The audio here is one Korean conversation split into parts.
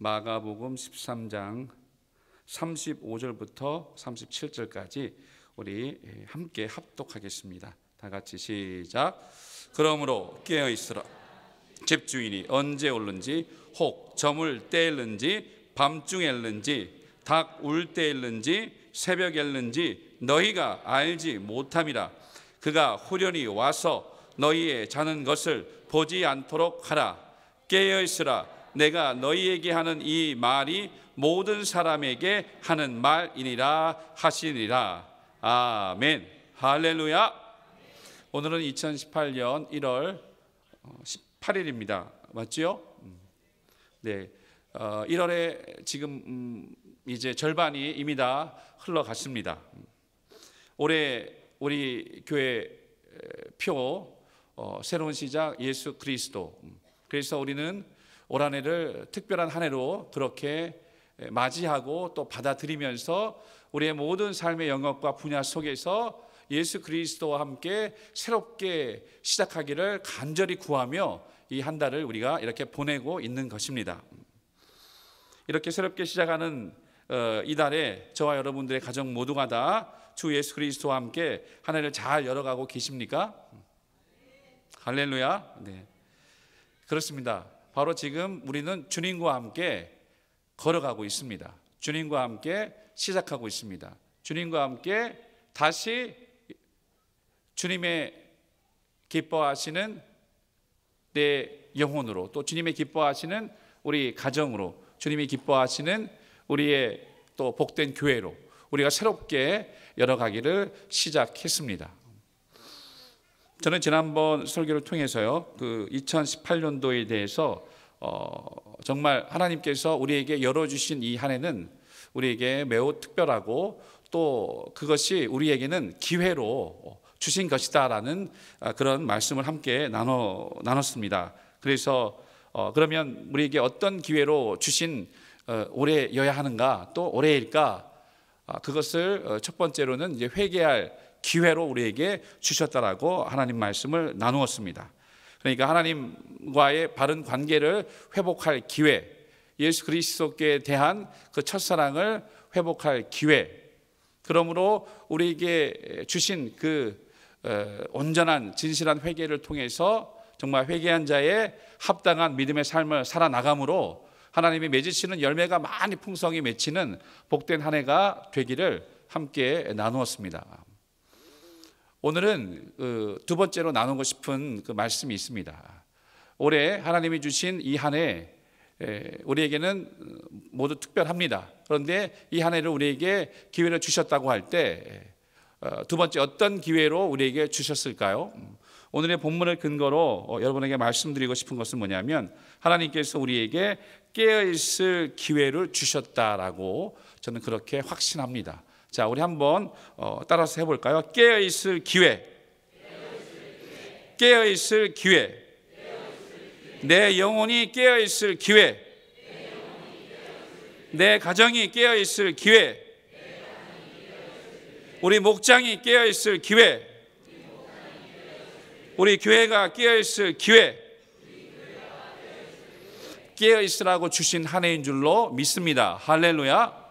마가복음 13장 35절부터 37절까지 우리 함께 합독하겠습니다. 다 같이 시작. 그러므로 깨어 있으라. 집주인이 언제 올는지 혹 저물 때일는지 밤중일는지 닭 울 때일는지 새벽일는지 너희가 알지 못함이라 그가 후련히 와서 너희의 자는 것을 보지 않도록 하라 깨어 있으라 내가 너희에게 하는 이 말이 모든 사람에게 하는 말이니라 하시니라. 아멘. 할렐루야. 오늘은 2018년 1월 18일입니다. 맞지요? 네. 1월에 지금 이제 절반이 이미 다 흘러갔습니다. 올해 우리 교회 표 어, 새로운 시작 예수 그리스도. 그래서 우리는 올 한 해를 특별한 한 해로 그렇게 맞이하고 또 받아들이면서 우리의 모든 삶의 영역과 분야 속에서 예수 그리스도와 함께 새롭게 시작하기를 간절히 구하며 이 한 달을 우리가 이렇게 보내고 있는 것입니다. 이렇게 새롭게 시작하는 어, 이 달에 저와 여러분들의 가정 모두가 다 주 예수 그리스도와 함께 한 해를 잘 열어가고 계십니까? 할렐루야. 네. 그렇습니다. 바로 지금 우리는 주님과 함께 걸어가고 있습니다. 주님과 함께 시작하고 있습니다. 주님과 함께 다시 주님의 기뻐하시는 내 영혼으로 또 주님의 기뻐하시는 우리 가정으로 주님이 기뻐하시는 우리의 또 복된 교회로 우리가 새롭게 열어가기를 시작했습니다. 저는 지난번 설교를 통해서요, 그 2018년도에 대해서 어, 정말 하나님께서 우리에게 열어주신 이 한 해는 우리에게 매우 특별하고 또 그것이 우리에게는 기회로 주신 것이다라는 아, 그런 말씀을 함께 나눠 나눴습니다. 그래서 어, 그러면 우리에게 어떤 기회로 주신 어, 올해여야 하는가 또 올해일까 아, 그것을 어, 첫 번째로는 이제 회개할 기회로 우리에게 주셨다라고 하나님 말씀을 나누었습니다. 그러니까 하나님과의 바른 관계를 회복할 기회, 예수 그리스도께 대한 그 첫사랑을 회복할 기회. 그러므로 우리에게 주신 그 어, 온전한 진실한 회개를 통해서 정말 회개한 자의 합당한 믿음의 삶을 살아나감으로 하나님이 맺으시는 열매가 많이 풍성히 맺히는 복된 한 해가 되기를 함께 나누었습니다. 오늘은 그 두 번째로 나누고 싶은 그 말씀이 있습니다. 올해 하나님이 주신 이 한 해 우리에게는 모두 특별합니다. 그런데 이 한 해를 우리에게 기회를 주셨다고 할 때두 어, 번째 어떤 기회로 우리에게 주셨을까요? 오늘의 본문을 근거로 어, 여러분에게 말씀드리고 싶은 것은 뭐냐면 하나님께서 우리에게 깨어 있을 기회를 주셨다라고 저는 그렇게 확신합니다. 자, 우리 한번 어, 따라서 해볼까요? 깨어 있을 기회. 깨어 있을 기회. 내 영혼이 깨어 있을 기회. 내 가정이 깨어 있을 기회. 우리 목장이 깨어 있을 기회. 우리 교회가 깨어 있을 기회. 깨어 있으라고 주신 한 해인 줄로 믿습니다. 할렐루야.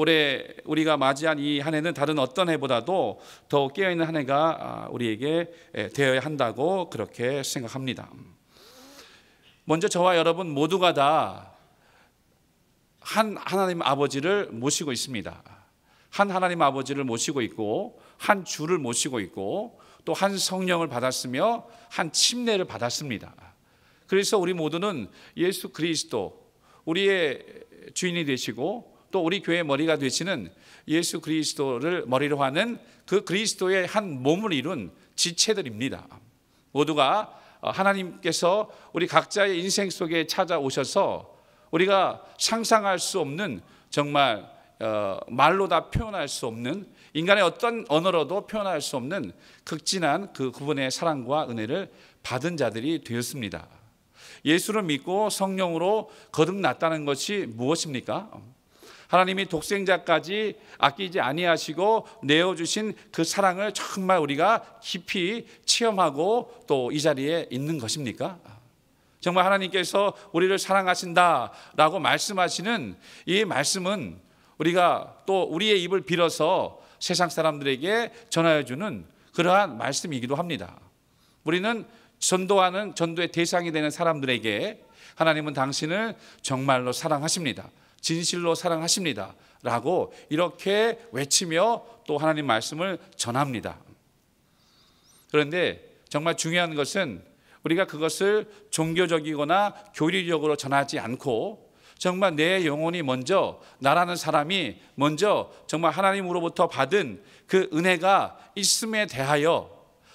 올해 우리가 맞이한 이 한 해는 다른 어떤 해보다도 더 깨어있는 한 해가 아, 우리에게 되어야 한다고 그렇게 생각합니다. 먼저 저와 여러분 모두가 다 한 하나님 아버지를 모시고 있습니다. 한 하나님 아버지를 모시고 있고 한 주를 모시고 있고 또 한 성령을 받았으며 한 침례를 받았습니다. 그래서 우리 모두는 예수 그리스도 우리의 주인이 되시고 또 우리 교회 머리가 되시는 예수 그리스도를 머리로 하는 그 그리스도의 한 몸을 이룬 지체들입니다. 모두가 하나님께서 우리 각자의 인생 속에 찾아오셔서 우리가 상상할 수 없는 정말 어, 말로 다 표현할 수 없는 인간의 어떤 언어로도 표현할 수 없는 극진한 그 그분의 사랑과 은혜를 받은 자들이 되었습니다. 예수를 믿고 성령으로 거듭났다는 것이 무엇입니까? 하나님이 독생자까지 아끼지 아니하시고 내어 주신 그 사랑을 정말 우리가 깊이 체험하고 또 이 자리에 있는 것입니까? 정말 하나님께서 우리를 사랑하신다라고 말씀하시는 이 말씀은 우리가 또 우리의 입을 빌어서 세상 사람들에게 전하여 주는 그러한 말씀이기도 합니다. 우리는 전도하는 전도의 대상이 되는 사람들에게 하나님은 당신을 정말로 사랑하십니다. 진실로 사랑하십니다. 라고 이렇게 외치며 또 하나님 말씀을 전합니다. 그런데 정말 중요한 것은 우리가 그것을 종교적이거나 교리적으로 전하지 않고 정말 내 영혼이 먼저 나라는 사람이 먼저 정말 하나님으로부터 받은 그 은혜가 있음에 대하여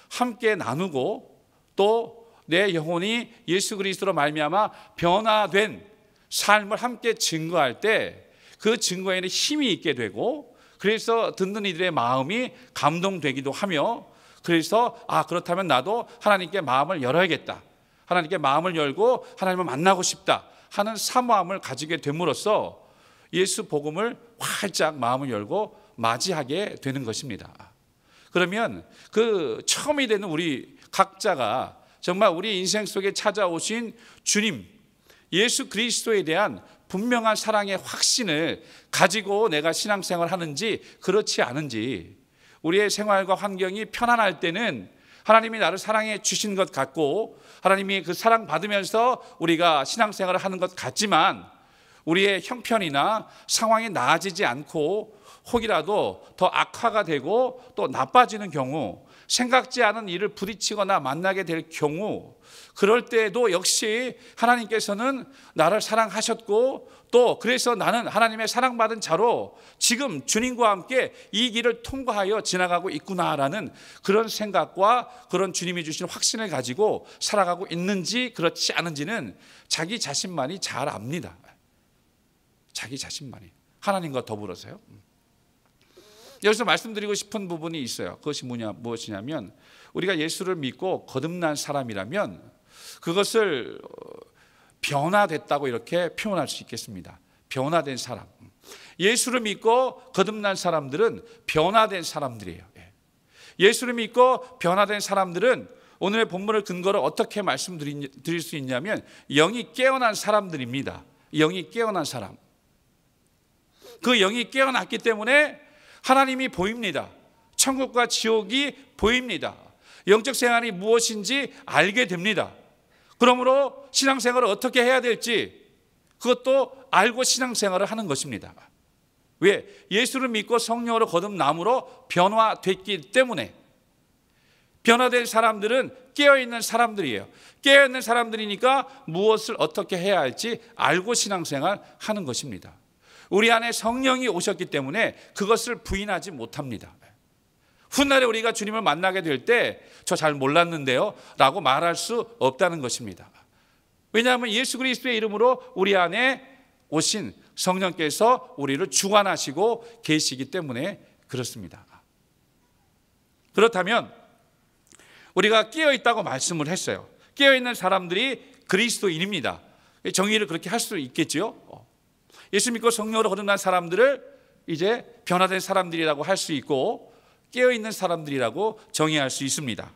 함께 나누고 또 내 영혼이 예수 그리스도로 말미암아 변화된 삶을 함께 증거할 때 그 증거에는 힘이 있게 되고 그래서 듣는 이들의 마음이 감동되기도 하며 그래서 아 그렇다면 나도 하나님께 마음을 열어야겠다. 하나님께 마음을 열고 하나님을 만나고 싶다 하는 사모함을 가지게 됨으로써 예수 복음을 활짝 마음을 열고 맞이하게 되는 것입니다. 그러면 그 처음이 되는 우리 각자가 정말 우리 인생 속에 찾아오신 주님 예수 그리스도에 대한 분명한 사랑의 확신을 가지고 내가 신앙생활 하는지 그렇지 않은지 우리의 생활과 환경이 편안할 때는 하나님이 나를 사랑해 주신 것 같고 하나님이 그 사랑 받으면서 우리가 신앙생활을 하는 것 같지만 우리의 형편이나 상황이 나아지지 않고 혹이라도 더 악화가 되고 또 나빠지는 경우 생각지 않은 일을 부딪히거나 만나게 될 경우 그럴 때에도 역시 하나님께서는 나를 사랑하셨고 또 그래서 나는 하나님의 사랑받은 자로 지금 주님과 함께 이 길을 통과하여 지나가고 있구나라는 그런 생각과 그런 주님이 주신 확신을 가지고 살아가고 있는지 그렇지 않은지는 자기 자신만이 잘 압니다. 자기 자신만이 하나님과 더불어서요. 여기서 말씀드리고 싶은 부분이 있어요. 그것이 뭐냐 무엇이냐면 우리가 예수를 믿고 거듭난 사람이라면 그것을 변화됐다고 이렇게 표현할 수 있겠습니다. 변화된 사람. 예수를 믿고 거듭난 사람들은 변화된 사람들이에요. 예. 예수를 믿고 변화된 사람들은 오늘의 본문을 근거로 어떻게 말씀드릴 수 있냐면 영이 깨어난 사람들입니다. 영이 깨어난 사람. 그 영이 깨어났기 때문에 하나님이 보입니다. 천국과 지옥이 보입니다. 영적 생활이 무엇인지 알게 됩니다. 그러므로 신앙생활을 어떻게 해야 될지 그것도 알고 신앙생활을 하는 것입니다. 왜? 예수를 믿고 성령으로 거듭남으로 변화됐기 때문에 변화된 사람들은 깨어있는 사람들이에요. 깨어있는 사람들이니까 무엇을 어떻게 해야 할지 알고 신앙생활 하는 것입니다. 우리 안에 성령이 오셨기 때문에 그것을 부인하지 못합니다. 훗날에 우리가 주님을 만나게 될 때 저 잘 몰랐는데요 라고 말할 수 없다는 것입니다. 왜냐하면 예수 그리스도의 이름으로 우리 안에 오신 성령께서 우리를 주관하시고 계시기 때문에 그렇습니다. 그렇다면 우리가 깨어 있다고 말씀을 했어요. 깨어 있는 사람들이 그리스도인입니다. 정의를 그렇게 할 수 있겠지요. 예수 믿고 성령으로 거듭난 사람들을 이제 변화된 사람들이라고 할 수 있고 깨어 있는 사람들이라고 정의할 수 있습니다.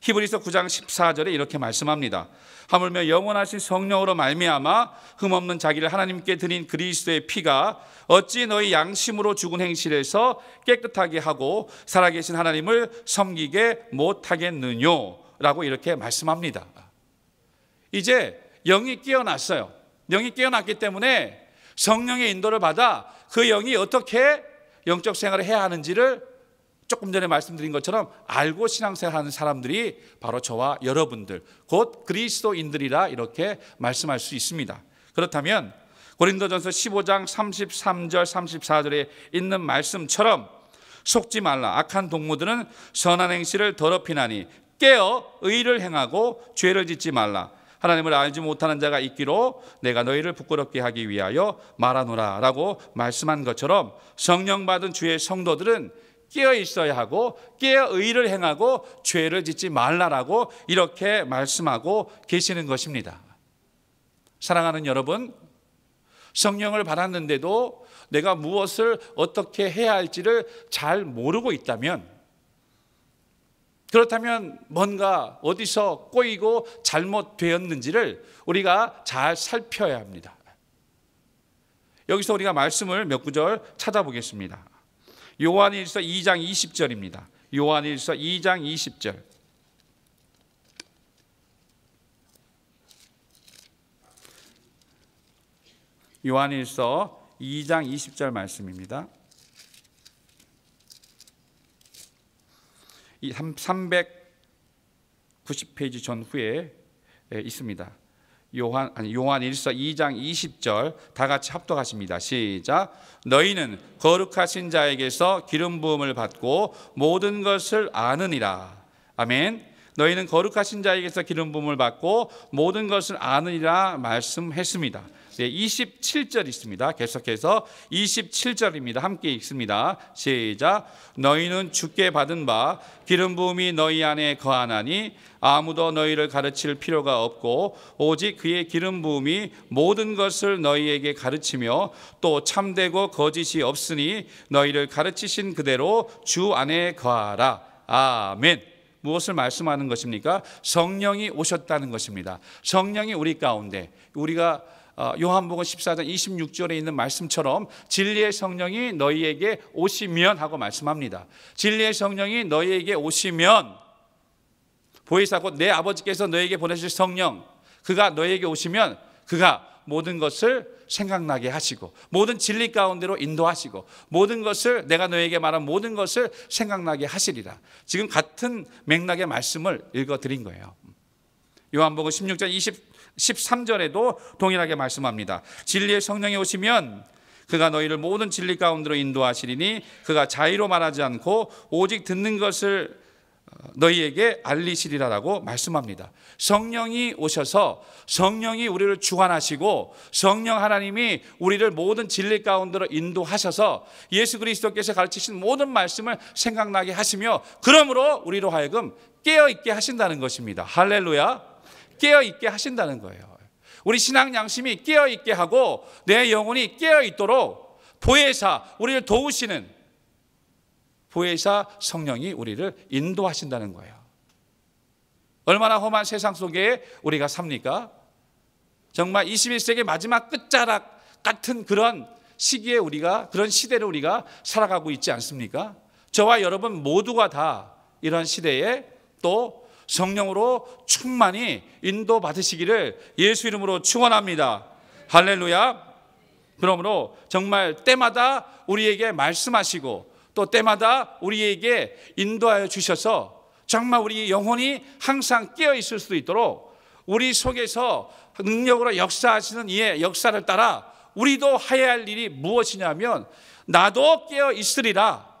히브리서 9장 14절에 이렇게 말씀합니다. 하물며 영원하신 성령으로 말미암아 흠없는 자기를 하나님께 드린 그리스도의 피가 어찌 너희 양심으로 죽은 행실에서 깨끗하게 하고 살아계신 하나님을 섬기게 못하겠느뇨? 라고 이렇게 말씀합니다. 이제 영이 깨어났어요. 영이 깨어났기 때문에 성령의 인도를 받아 그 영이 어떻게 영적 생활을 해야 하는지를 조금 전에 말씀드린 것처럼 알고 신앙생활하는 사람들이 바로 저와 여러분들 곧 그리스도인들이라 이렇게 말씀할 수 있습니다. 그렇다면 고린도전서 15장 33절 34절에 있는 말씀처럼 속지 말라 악한 동무들은 선한 행실을 더럽히나니 깨어 의를 행하고 죄를 짓지 말라 하나님을 알지 못하는 자가 있기로 내가 너희를 부끄럽게 하기 위하여 말하노라라고 말씀한 것처럼 성령 받은 주의 성도들은 깨어 있어야 하고 깨어 의를 행하고 죄를 짓지 말라라고 이렇게 말씀하고 계시는 것입니다. 사랑하는 여러분, 성령을 받았는데도 내가 무엇을 어떻게 해야 할지를 잘 모르고 있다면 그렇다면 뭔가 어디서 꼬이고 잘못되었는지를 우리가 잘 살펴야 합니다. 여기서 우리가 말씀을 몇 구절 찾아보겠습니다. 요한일서 2장 20절입니다. 요한일서 2장 20절. 요한일서 2장 20절 말씀입니다. 이 390페이지 전후에 있습니다. 요한 아니 요한일서 2장 20절 다 같이 합독하십니다. 시작. 너희는 거룩하신 자에게서 기름 부음을 받고 모든 것을 아느니라. 아멘. 너희는 거룩하신 자에게서 기름 부음을 받고 모든 것을 아느니라 말씀했습니다. 27절 있습니다. 계속해서 27절입니다. 함께 읽습니다. 시작. 너희는 주께 받은 바 기름 부음이 너희 안에 거하나니 아무도 너희를 가르칠 필요가 없고 오직 그의 기름 부음이 모든 것을 너희에게 가르치며 또 참되고 거짓이 없으니 너희를 가르치신 그대로 주 안에 거하라. 아멘. 무엇을 말씀하는 것입니까? 성령이 오셨다는 것입니다. 성령이 우리 가운데 우리가 어, 요한복음 14장 26절에 있는 말씀처럼 진리의 성령이 너희에게 오시면 하고 말씀합니다. 진리의 성령이 너희에게 오시면 보혜사 곧 내 아버지께서 너에게 보내실 성령 그가 너에게 오시면 그가 모든 것을 생각나게 하시고 모든 진리 가운데로 인도하시고 모든 것을 내가 너에게 말한 모든 것을 생각나게 하시리라. 지금 같은 맥락의 말씀을 읽어 드린 거예요. 요한복음 16장 20 13절에도 동일하게 말씀합니다. 진리의 성령이 오시면 그가 너희를 모든 진리 가운데로 인도하시리니 그가 자의로 말하지 않고 오직 듣는 것을 어, 너희에게 알리시리라라고 말씀합니다. 성령이 오셔서 성령이 우리를 주관하시고 성령 하나님이 우리를 모든 진리 가운데로 인도하셔서 예수 그리스도께서 가르치신 모든 말씀을 생각나게 하시며 그러므로 우리로 하여금 깨어 있게 하신다는 것입니다. 할렐루야. 깨어 있게 하신다는 거예요. 우리 신앙 양심이 깨어 있게 하고 내 영혼이 깨어 있도록 보혜사 우리를 도우시는 보혜사 성령이 우리를 인도하신다는 거예요. 얼마나 험한 세상 속에 우리가 삽니까? 정말 21세기 마지막 끝자락 같은 그런 시기에 우리가 그런 시대를 우리가 살아가고 있지 않습니까? 저와 여러분 모두가 다 이런 시대에 또 성령으로 충만히 인도받으시기를 예수 이름으로 축원합니다. 할렐루야. 그러므로 정말 때마다 우리에게 말씀하시고 또 때마다 우리에게 인도하여 주셔서 정말 우리 영혼이 항상 깨어 있을 수 있도록 우리 속에서 능력으로 역사하시는 이의 역사를 따라 우리도 해야 할 일이 무엇이냐면 나도 깨어 있으리라.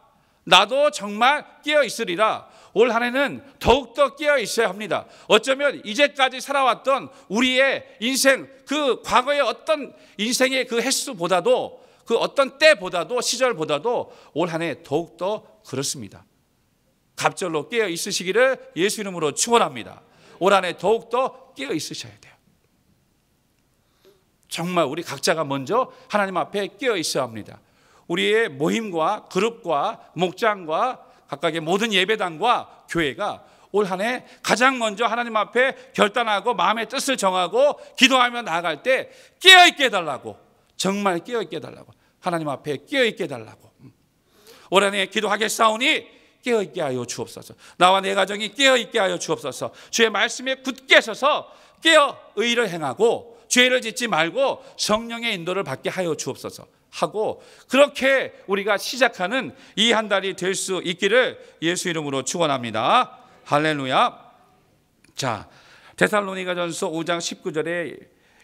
나도 정말 깨어 있으리라. 올 한 해는 더욱더 깨어 있어야 합니다. 어쩌면 이제까지 살아왔던 우리의 인생, 그 과거의 어떤 인생의 그 횟수보다도 그 어떤 때보다도 시절보다도 올 한 해 더욱더 그렇습니다. 갑절로 깨어 있으시기를 예수 이름으로 축원합니다. 올 한 해 더욱더 깨어 있으셔야 돼요. 정말 우리 각자가 먼저 하나님 앞에 깨어 있어야 합니다. 우리의 모임과 그룹과 목장과 각각의 모든 예배당과 교회가 올 한 해 가장 먼저 하나님 앞에 결단하고 마음의 뜻을 정하고 기도하며 나아갈 때 깨어있게 해달라고. 정말 깨어있게 해달라고. 하나님 앞에 깨어있게 해달라고. 올 한 해 기도하겠사오니 깨어있게 하여 주옵소서. 나와 내 가정이 깨어있게 하여 주옵소서. 주의 말씀에 굳게 서서 깨어 의를 행하고 죄를 짓지 말고 성령의 인도를 받게 하여 주옵소서 하고 그렇게 우리가 시작하는 이 한 달이 될 수 있기를 예수 이름으로 축원합니다. 할렐루야. 자, 데살로니가전서 5장 19절에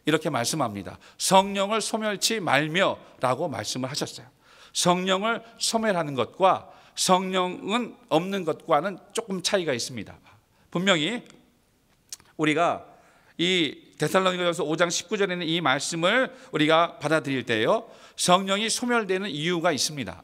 이렇게 말씀합니다. 성령을 소멸치 말며라고 말씀을 하셨어요. 성령을 소멸하는 것과 성령은 없는 것과는 조금 차이가 있습니다. 분명히 우리가 이 데살로니가전서 5장 19절에는 이 말씀을 우리가 받아들일 때요. 성령이 소멸되는 이유가 있습니다.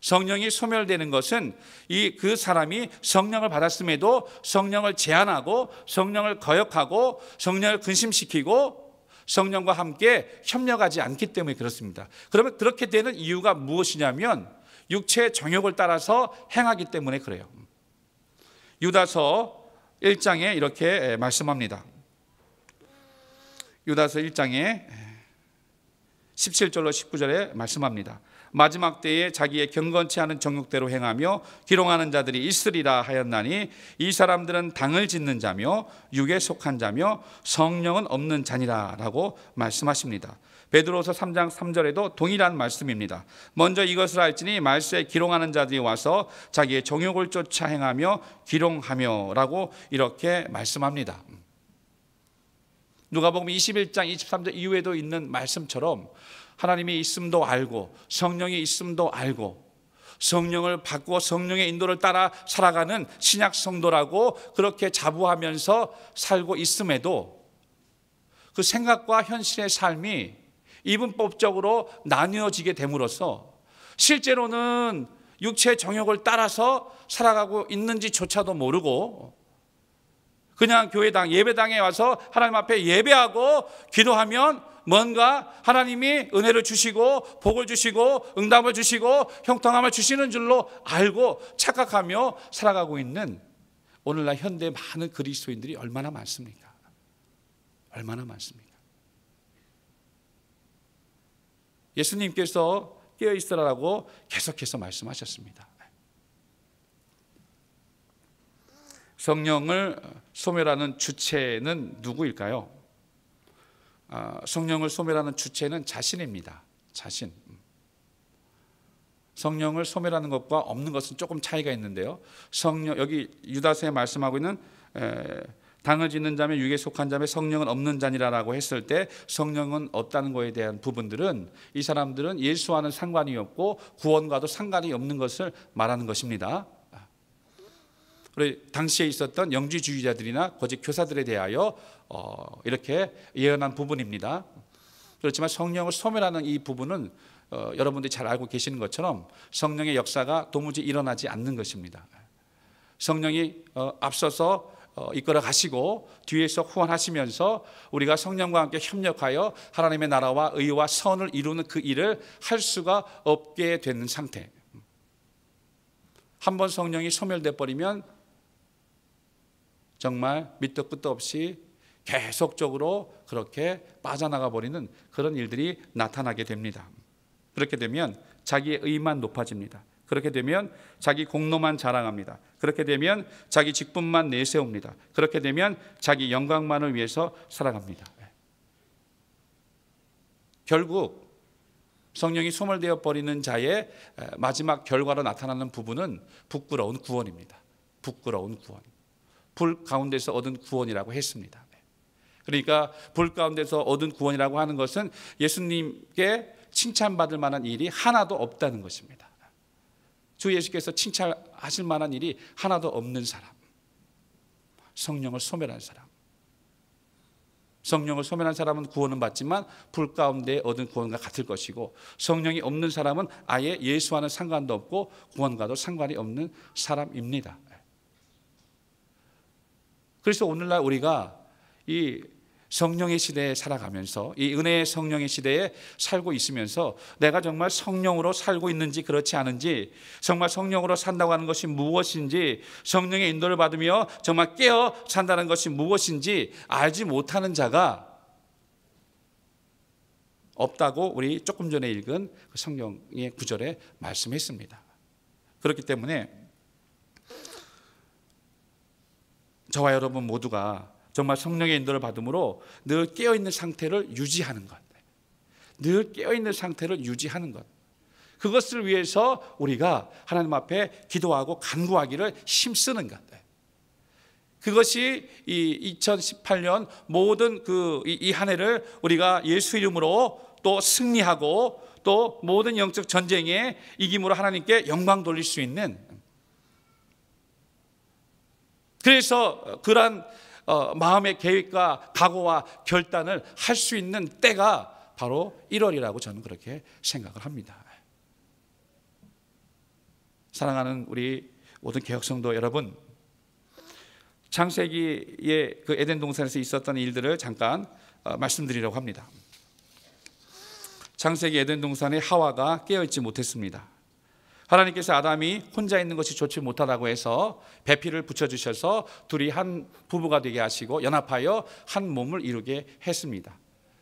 성령이 소멸되는 것은 이 그 사람이 성령을 받았음에도 성령을 제한하고 성령을 거역하고 성령을 근심시키고 성령과 함께 협력하지 않기 때문에 그렇습니다. 그러면 그렇게 되는 이유가 무엇이냐면 육체의 정욕을 따라서 행하기 때문에 그래요. 유다서 1장에 이렇게 말씀합니다. 유다서 1장에 17절로 19절에 말씀합니다. 마지막 때에 자기의 경건치 않은 정욕대로 행하며 기롱하는 자들이 있으리라 하였나니 이 사람들은 당을 짓는 자며 육에 속한 자며 성령은 없는 자니라라고 말씀하십니다. 베드로서 3장 3절에도 동일한 말씀입니다. 먼저 이것을 알지니 말세에 기롱하는 자들이 와서 자기의 정욕을 쫓아 행하며 기롱하며라고 이렇게 말씀합니다. 누가복음 21장 23절 이후에도 있는 말씀처럼 하나님이 있음도 알고 성령이 있음도 알고 성령을 받고 성령의 인도를 따라 살아가는 신약 성도라고 그렇게 자부하면서 살고 있음에도 그 생각과 현실의 삶이 이분법적으로 나뉘어지게 됨으로써 실제로는 육체 정욕을 따라서 살아가고 있는지조차도 모르고 그냥 교회당 예배당에 와서 하나님 앞에 예배하고 기도하면 뭔가 하나님이 은혜를 주시고 복을 주시고 응답을 주시고 형통함을 주시는 줄로 알고 착각하며 살아가고 있는 오늘날 현대 많은 그리스도인들이 얼마나 많습니까? 얼마나 많습니까? 예수님께서 깨어 있으라고 계속해서 말씀하셨습니다. 성령을 소멸하는 주체는 누구일까요? 아, 성령을 소멸하는 주체는 자신입니다. 자신. 성령을 소멸하는 것과 없는 것은 조금 차이가 있는데요. 성령 여기 유다서에 말씀하고 있는 에, 당을 짓는 자면 육에 속한 자면 성령은 없는 자니라라고 했을 때 성령은 없다는 것에 대한 부분들은 이 사람들은 예수와는 상관이 없고 구원과도 상관이 없는 것을 말하는 것입니다. 우리 당시에 있었던 영지주의자들이나 거짓 교사들에 대하여 어, 이렇게 예언한 부분입니다. 그렇지만 성령을 소멸하는 이 부분은 어, 여러분들이 잘 알고 계시는 것처럼 성령의 역사가 도무지 일어나지 않는 것입니다. 성령이 어, 앞서서 어, 이끌어 가시고 뒤에서 후원하시면서 우리가 성령과 함께 협력하여 하나님의 나라와 의와 선을 이루는 그 일을 할 수가 없게 되는 상태. 한 번 성령이 소멸돼 버리면 정말 밑도 끝도 없이 계속적으로 그렇게 빠져나가 버리는 그런 일들이 나타나게 됩니다. 그렇게 되면 자기의 의만 높아집니다. 그렇게 되면 자기 공로만 자랑합니다. 그렇게 되면 자기 직분만 내세웁니다. 그렇게 되면 자기 영광만을 위해서 살아갑니다. 결국 성령이 소멸되어 버리는 자의 마지막 결과로 나타나는 부분은 부끄러운 구원입니다. 부끄러운 구원. 불 가운데서 얻은 구원이라고 했습니다. 그러니까 불 가운데서 얻은 구원이라고 하는 것은 예수님께 칭찬받을 만한 일이 하나도 없다는 것입니다. 주 예수께서 칭찬하실 만한 일이 하나도 없는 사람. 성령을 소멸한 사람. 성령을 소멸한 사람은 구원은 받지만 불 가운데 얻은 구원과 같을 것이고 성령이 없는 사람은 아예 예수와는 상관도 없고 구원과도 상관이 없는 사람입니다. 그래서 오늘날 우리가 이 성령의 시대에 살아가면서 이 은혜의 성령의 시대에 살고 있으면서 내가 정말 성령으로 살고 있는지 그렇지 않은지 정말 성령으로 산다고 하는 것이 무엇인지 성령의 인도를 받으며 정말 깨어 산다는 것이 무엇인지 알지 못하는 자가 없다고 우리 조금 전에 읽은 그 성령의 구절에 말씀했습니다. 그렇기 때문에 저와 여러분 모두가 정말 성령의 인도를 받음으로 늘 깨어 있는 상태를 유지하는 것. 늘 깨어 있는 상태를 유지하는 것. 그것을 위해서 우리가 하나님 앞에 기도하고 간구하기를 힘쓰는 것. 그것이 이 2018년 모든 그 이 한 해를 우리가 예수 이름으로 또 승리하고 또 모든 영적 전쟁에 이김으로 하나님께 영광 돌릴 수 있는 그래서 그러한 어, 마음의 계획과 각오와 결단을 할 수 있는 때가 바로 1월이라고 저는 그렇게 생각을 합니다. 사랑하는 우리 모든 개혁성도 여러분, 창세기의 그 에덴 동산에서 있었던 일들을 잠깐 어, 말씀드리려고 합니다. 창세기 에덴 동산에 하와가 깨어 있지 못했습니다. 하나님께서 아담이 혼자 있는 것이 좋지 못하다고 해서 배필을 붙여주셔서 둘이 한 부부가 되게 하시고 연합하여 한 몸을 이루게 했습니다.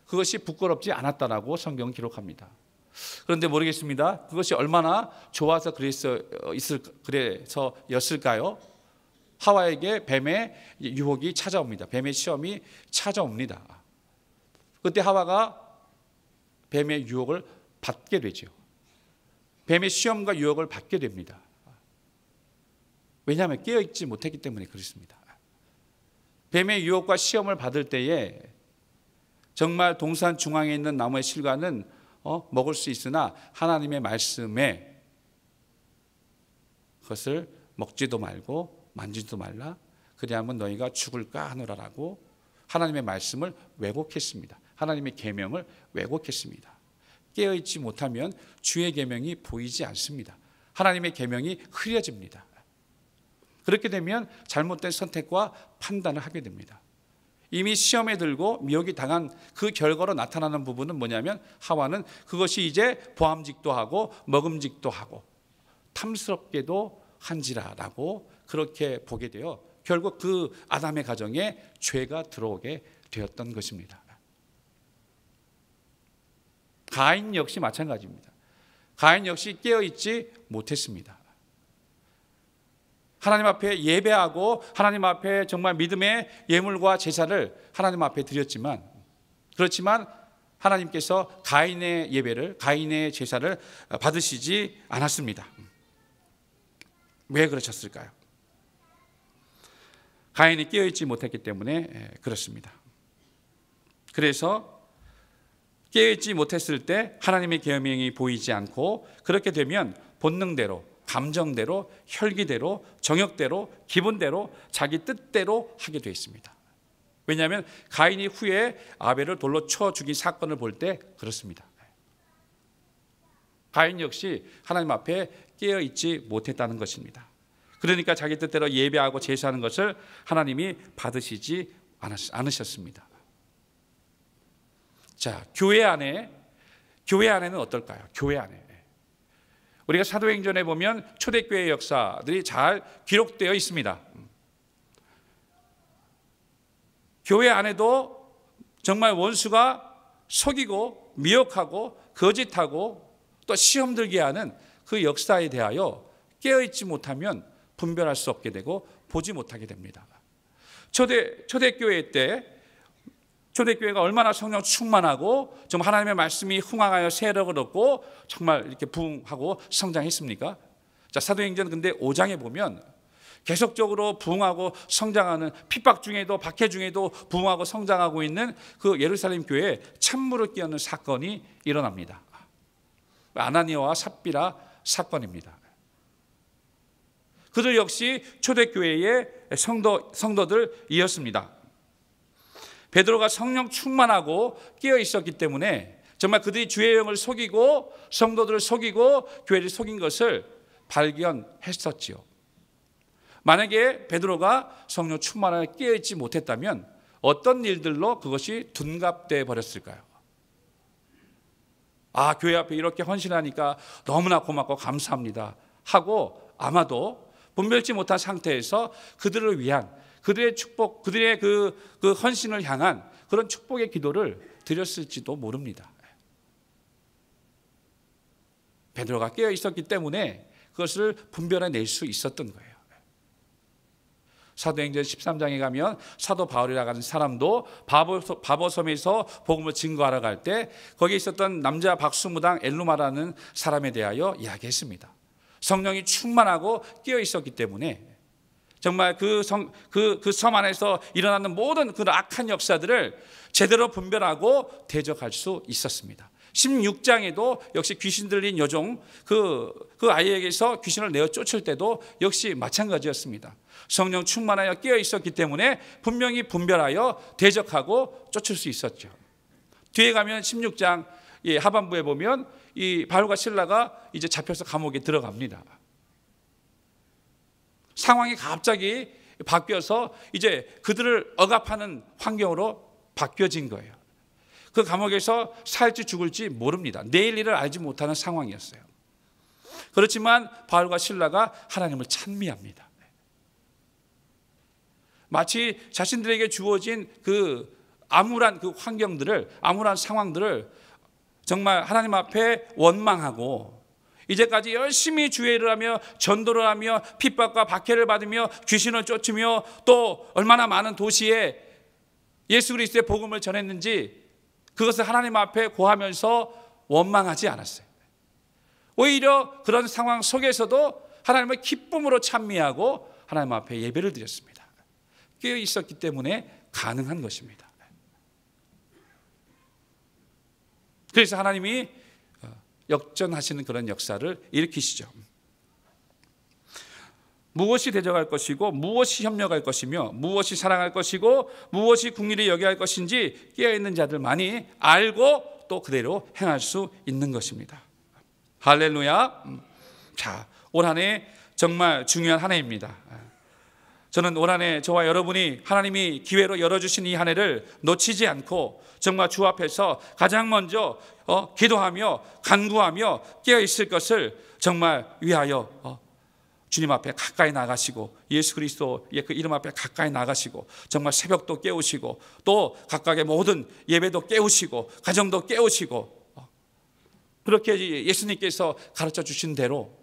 그것이 부끄럽지 않았다라고 성경은 기록합니다. 그런데 모르겠습니다. 그것이 얼마나 좋아서 그래서 있을 그래서였을까요? 하와에게 뱀의 유혹이 찾아옵니다. 뱀의 시험이 찾아옵니다. 그때 하와가 뱀의 유혹을 받게 되죠. 뱀의 시험과 유혹을 받게 됩니다. 왜냐하면 깨어있지 못했기 때문에 그렇습니다. 뱀의 유혹과 시험을 받을 때에 정말 동산 중앙에 있는 나무의 실과는 어, 먹을 수 있으나 하나님의 말씀에 그것을 먹지도 말고 만지지도 말라. 그리하면 너희가 죽을까 하노라라고 하나님의 말씀을 왜곡했습니다. 하나님의 계명을 왜곡했습니다. 깨어 있지 못하면 주의 계명이 보이지 않습니다. 하나님의 계명이 흐려집니다. 그렇게 되면 잘못된 선택과 판단을 하게 됩니다. 이미 시험에 들고 미혹이 당한 그 결과로 나타나는 부분은 뭐냐면 하와는 그것이 이제 보암직도 하고 먹음직도 하고 탐스럽게도 한지라라고 그렇게 보게 되어 결국 그 아담의 가정에 죄가 들어오게 되었던 것입니다. 가인 역시 마찬가지입니다. 가인 역시 깨어있지 못했습니다. 하나님 앞에 예배하고 하나님 앞에 정말 믿음의 예물과 제사를 하나님 앞에 드렸지만 그렇지만 하나님께서 가인의 예배를 가인의 제사를 받으시지 않았습니다. 왜 그러셨을까요? 가인이 깨어있지 못했기 때문에 그렇습니다. 그래서 깨어있지 못했을 때 하나님의 계명이 보이지 않고 그렇게 되면 본능대로 감정대로 혈기대로 정욕대로 기분대로 자기 뜻대로 하게 되어 있습니다. 왜냐하면 가인이 후에 아벨을 돌로 쳐 죽인 사건을 볼 때 그렇습니다. 가인 역시 하나님 앞에 깨어 있지 못했다는 것입니다. 그러니까 자기 뜻대로 예배하고 제사하는 것을 하나님이 받으시지 않으셨습니다. 자, 교회 안에 교회 안에는 어떨까요? 교회 안에 우리가 사도행전에 보면 초대교회 역사들이 잘 기록되어 있습니다. 교회 안에도 정말 원수가 속이고 미혹하고 거짓하고 또 시험 들게 하는 그 역사에 대하여 깨어있지 못하면 분별할 수 없게 되고 보지 못하게 됩니다. 초대 초대교회 때 초대교회가 얼마나 성령 충만하고 좀 하나님의 말씀이 흥황하여 세력을 얻고 정말 이렇게 부흥하고 성장했습니까? 자, 사도행전 근데 5장에 보면 계속적으로 부흥하고 성장하는 핍박 중에도 박해 중에도 부흥하고 성장하고 있는 그 예루살렘 교회에 찬물을 끼얹는 사건이 일어납니다. 아나니아와 삽비라 사건입니다. 그들 역시 초대교회의 성도, 성도들이었습니다. 베드로가 성령 충만하고 깨어 있었기 때문에 정말 그들이 주의 영을 속이고 성도들을 속이고 교회를 속인 것을 발견했었지요. 만약에 베드로가 성령 충만하게 깨어 있지 못했다면 어떤 일들로 그것이 둔갑돼 버렸을까요? 아, 교회 앞에 이렇게 헌신하니까 너무나 고맙고 감사합니다. 하고 아마도 분별치 못한 상태에서 그들을 위한 그들의 축복, 그들의 그, 그 헌신을 향한 그런 축복의 기도를 드렸을지도 모릅니다. 베드로가 깨어 있었기 때문에 그것을 분별해낼 수 있었던 거예요. 사도행전 13장에 가면 사도 바울이라고 하는 사람도 바보 섬에서 복음을 증거하러 갈 때 거기에 있었던 남자 박수무당 엘루마라는 사람에 대하여 이야기했습니다. 성령이 충만하고 깨어 있었기 때문에 정말 그 성, 그, 그 섬 안에서 일어나는 모든 그 악한 역사들을 제대로 분별하고 대적할 수 있었습니다. 16장에도 역시 귀신 들린 여종 그, 그 아이에게서 귀신을 내어 쫓을 때도 역시 마찬가지였습니다. 성령 충만하여 깨어 있었기 때문에 분명히 분별하여 대적하고 쫓을 수 있었죠. 뒤에 가면 16장 예, 하반부에 보면 이 바울과 신라가 이제 잡혀서 감옥에 들어갑니다. 상황이 갑자기 바뀌어서 이제 그들을 억압하는 환경으로 바뀌어진 거예요. 그 감옥에서 살지 죽을지 모릅니다. 내일 일을 알지 못하는 상황이었어요. 그렇지만 바울과 신라가 하나님을 찬미합니다. 마치 자신들에게 주어진 그 암울한 그 환경들을 암울한 상황들을 정말 하나님 앞에 원망하고 이제까지 열심히 주의 를 하며 전도를 하며 핍박과 박해를 받으며 귀신을 쫓으며 또 얼마나 많은 도시에 예수 그리스도의 복음을 전했는지 그것을 하나님 앞에 고하면서 원망하지 않았어요. 오히려 그런 상황 속에서도 하나님을 기쁨으로 찬미하고 하나님 앞에 예배를 드렸습니다. 깨어 있었기 때문에 가능한 것입니다. 그래서 하나님이 어, 역전하시는 그런 역사를 일으키시죠. 무엇이 대적할 것이고 무엇이 협력할 것이며 무엇이 사랑할 것이고 무엇이 국리를 여겨야 할 것인지 깨어 있는 자들만이 알고 또 그대로 행할 수 있는 것입니다. 할렐루야. 음. 자, 올 한해 정말 중요한 한 해입니다. 저는 올 한 해 저와 여러분이 하나님이 기회로 열어주신 이 한 해를 놓치지 않고 정말 주 앞에서 가장 먼저 어, 기도하며 간구하며 깨어 있을 것을 정말 위하여 어, 주님 앞에 가까이 나가시고 예수 그리스도의 그 이름 앞에 가까이 나가시고 정말 새벽도 깨우시고 또 각각의 모든 예배도 깨우시고 가정도 깨우시고 어, 그렇게 예수님께서 가르쳐 주신 대로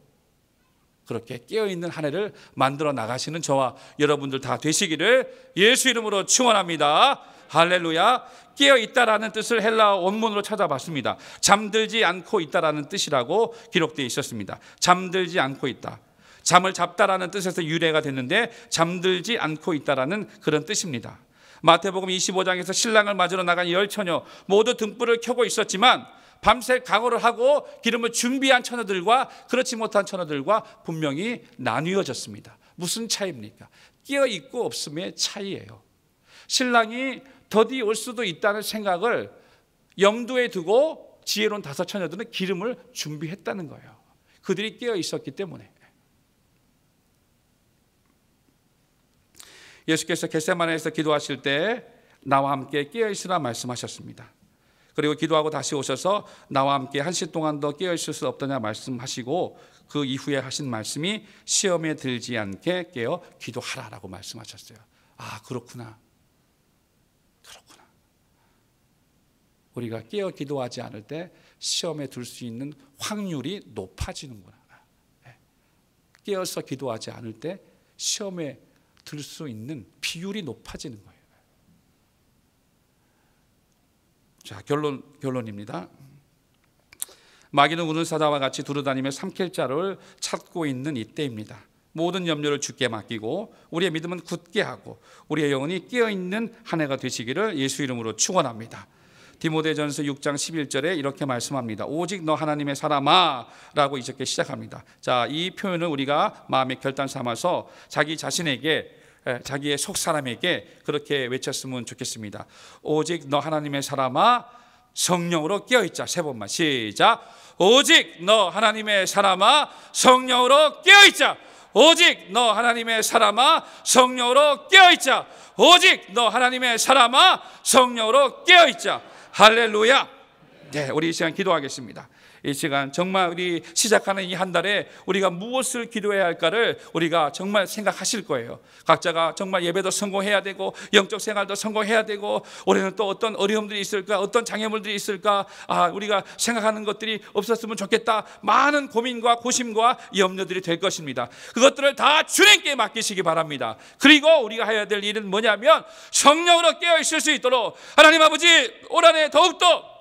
그렇게 깨어있는 한 해를 만들어 나가시는 저와 여러분들 다 되시기를 예수 이름으로 축원합니다. 할렐루야. 깨어 있다라는 뜻을 헬라 원문으로 찾아봤습니다. 잠들지 않고 있다라는 뜻이라고 기록되어 있었습니다. 잠들지 않고 있다. 잠을 잡다라는 뜻에서 유래가 됐는데 잠들지 않고 있다라는 그런 뜻입니다. 마태복음 25장에서 신랑을 맞으러 나간 열 처녀 모두 등불을 켜고 있었지만 밤새 각오를 하고 기름을 준비한 처녀들과 그렇지 못한 처녀들과 분명히 나뉘어졌습니다. 무슨 차이입니까? 끼어 있고 없음의 차이예요. 신랑이 더디 올 수도 있다는 생각을 염두에 두고 지혜로운 다섯 처녀들은 기름을 준비했다는 거예요. 그들이 깨어 있었기 때문에. 예수께서 겟세마네에서 기도하실 때 나와 함께 깨어 있으라 말씀하셨습니다. 그리고 기도하고 다시 오셔서 나와 함께 한 시 동안 더 깨어 있을 수 없더냐 말씀하시고 그 이후에 하신 말씀이 시험에 들지 않게 깨어 기도하라라고 말씀하셨어요. 아 그렇구나. 그렇구나. 우리가 깨어 기도하지 않을 때 시험에 들 수 있는 확률이 높아지는구나. 네. 깨어서 기도하지 않을 때 시험에 들 수 있는 비율이 높아지는 거예요. 자, 결론 결론입니다. 마귀는 우는 사자와 같이 두루다니며 삼킬 자를 찾고 있는 이때입니다. 모든 염려를 주께 맡기고 우리의 믿음은 굳게 하고 우리의 영혼이 깨어 있는 한 해가 되시기를 예수 이름으로 축원합니다. 디모데전서 6장 11절에 이렇게 말씀합니다. 오직 너 하나님의 사람아라고 이렇게 시작합니다. 자, 이 표현을 우리가 마음에 결단 삼아서 자기 자신에게 자기의 속 사람에게 그렇게 외쳤으면 좋겠습니다. 오직 너 하나님의 사람아 성령으로 깨어 있자. 세 번만 시작. 오직 너 하나님의 사람아 성령으로 깨어 있자. 오직 너 하나님의 사람아 성령으로 깨어 있자. 오직 너 하나님의 사람아 성령으로 깨어 있자. 할렐루야. 네, 우리 이 시간 기도하겠습니다. 이 시간 정말 우리 시작하는 이 한 달에 우리가 무엇을 기도해야 할까를 우리가 정말 생각하실 거예요. 각자가 정말 예배도 성공해야 되고 영적 생활도 성공해야 되고 올해는 또 어떤 어려움들이 있을까, 어떤 장애물들이 있을까, 아 우리가 생각하는 것들이 없었으면 좋겠다. 많은 고민과 고심과 염려들이 될 것입니다. 그것들을 다 주님께 맡기시기 바랍니다. 그리고 우리가 해야 될 일은 뭐냐면 성령으로 깨어 있을 수 있도록 하나님 아버지 올 한해 더욱더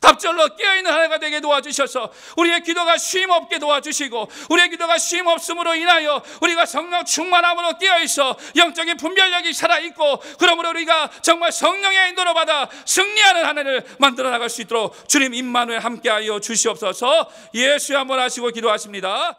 갑절로 깨어있는 하나가 되게 도와주셔서 우리의 기도가 쉼없게 도와주시고 우리의 기도가 쉼없음으로 인하여 우리가 성령 충만함으로 깨어있어 영적인 분별력이 살아있고 그러므로 우리가 정말 성령의 인도로 받아 승리하는 한 해를 만들어 나갈 수 있도록 주님 임마누엘 함께하여 주시옵소서. 예수 한번 하시고 기도하십니다